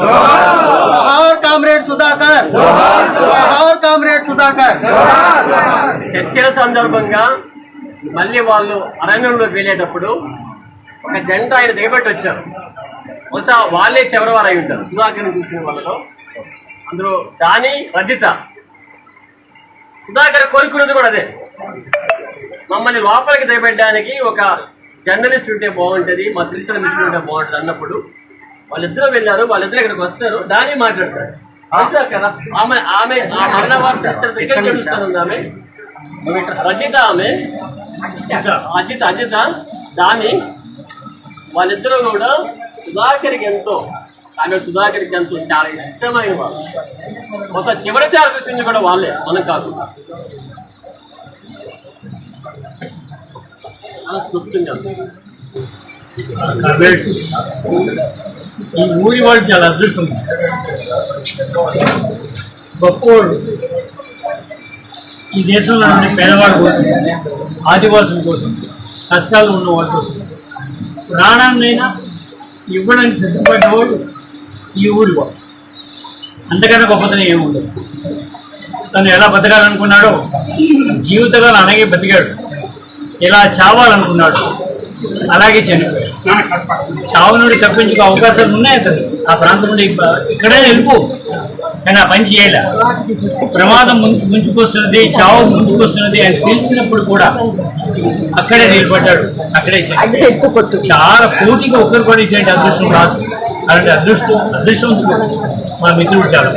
జోహార్! Comrade Sudhakar! జోహార్! Comrade Sudhakar! చర్చల సందర్భంగా మళ్ళీ వాళ్ళు అరణ్యంలోకి వెళ్ళేటప్పుడు ఒక జంట ఆయన దిగబెట్టి వచ్చారు. బహుశా వాళ్ళే చివరి వారు అయి ఉంటారు. సుధాకర్ని చూసిన వాళ్ళలో అందులో దాని రజిత. సుధాకర్ కోరుకున్నది కూడా అదే. మమ్మల్ని లోపలికి దిగబెట్టడానికి ఒక జర్నలిస్ట్ ఉంటే బాగుంటుంది మా తెలిసిన మిషన్ ఉంటే బాగుంటుంది అన్నప్పుడు వాళ్ళిద్దరూ వెళ్ళారు వాళ్ళిద్దరు ఇక్కడికి వస్తారు. దాని మాట్లాడతారు. కదా ఆమె ఆమె ఆ మరణ వార్త ఆమె. రజిత ఆమె. అజిత అజిత దాని. వాళ్ళిద్దరూ కూడా సుధాకర్కి ఎంతో ఆమె సుధాకర్కి ఎంతో చాలా ఇష్టమైన వాళ్ళు. మొత్తం చివరి చారు చూసింది కూడా వాళ్ళే మనం కాదు. అలా ఉంది. కామ్రేడ్స్ ఈ ఊరి వాళ్ళు చాలా అదృష్టం. గొప్పోడు ఈ దేశంలో ఉండే పేదవాడి కోసం ఆదివాసుల కోసం కష్టాలు ఉన్న వాళ్ళ కోసం. ప్రాణాన్నైనా ఇవ్వడానికి సిద్ధపడ్డవాడు ఈ ఊరి వాడు. అంతకన్నా గొప్పతనం ఏముండదు తను ఎలా బతకాలనుకున్నాడో జీవితకాలం అలాగే బతికాడు. ఎలా చావాలనుకున్నాడు అలాగే చనిపోయాడు. చావు నుండి తప్పించుకో అవకాశాలు ఉన్నాయి అతను. ఆ ప్రాంతం నుండి ఇక్కడే వెళ్ళిపో కానీ ఆ పని చేయలే. ప్రమాదం ముంచు ముంచుకొస్తున్నది చావు ముంచుకొస్తున్నది అని తెలిసినప్పుడు కూడా అక్కడే నిలబడ్డాడు. అక్కడే. చాలా పోటీగా ఒకరు కూడా ఇచ్చేటి అదృష్టం రాదు. అలాంటి అదృష్టం అదృష్టం మా మిత్రుడు చాలా.